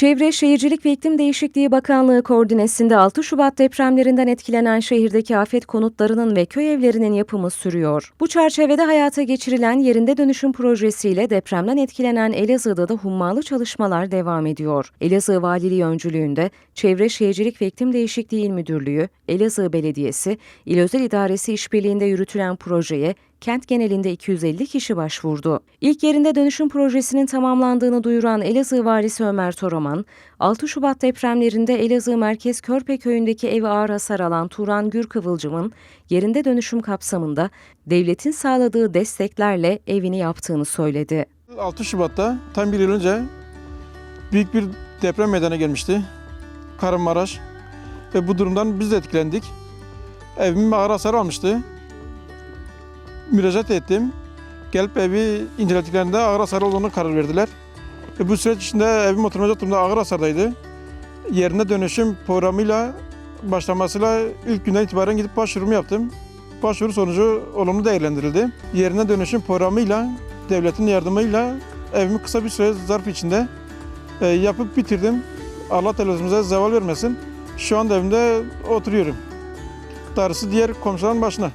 Çevre, Şehircilik ve İklim Değişikliği Bakanlığı koordinesinde 6 Şubat depremlerinden etkilenen şehirdeki afet konutlarının ve köy evlerinin yapımı sürüyor. Bu çerçevede hayata geçirilen yerinde dönüşüm projesiyle depremden etkilenen Elazığ'da da hummalı çalışmalar devam ediyor. Elazığ Valiliği öncülüğünde Çevre, Şehircilik ve İklim Değişikliği İl Müdürlüğü, Elazığ Belediyesi, İl Özel İdaresi işbirliğinde yürütülen projeye kent genelinde 250 kişi başvurdu. İlk yerinde dönüşüm projesinin tamamlandığını duyuran Elazığ Valisi Ömer Toraman, 6 Şubat depremlerinde Elazığ Merkez Körpe Köyü'ndeki evi ağır hasar alan Turan Gür Kıvılcım'ın yerinde dönüşüm kapsamında devletin sağladığı desteklerle evini yaptığını söyledi. 6 Şubat'ta tam bir yıl önce büyük bir deprem meydana gelmişti. Kahramanmaraş. Ve bu durumdan biz de etkilendik. Evim ağır hasar almıştı. Müracaat ettim. Gelip evi incelediklerinde ağır hasar olduğunu karar verdiler. Ve bu süreç içinde evim oturmacak durumda ağır hasardaydı. Yerine dönüşüm programıyla başlamasıyla ilk günden itibaren gidip başvurumu yaptım. Başvuru sonucu olumlu değerlendirildi. Yerine dönüşüm programıyla devletin yardımıyla evimi kısa bir süre zarf içinde e, yapıp bitirdim. Allah devletimize zeval vermesin. Şu anda evimde oturuyorum. Darısı diğer komşuların başına.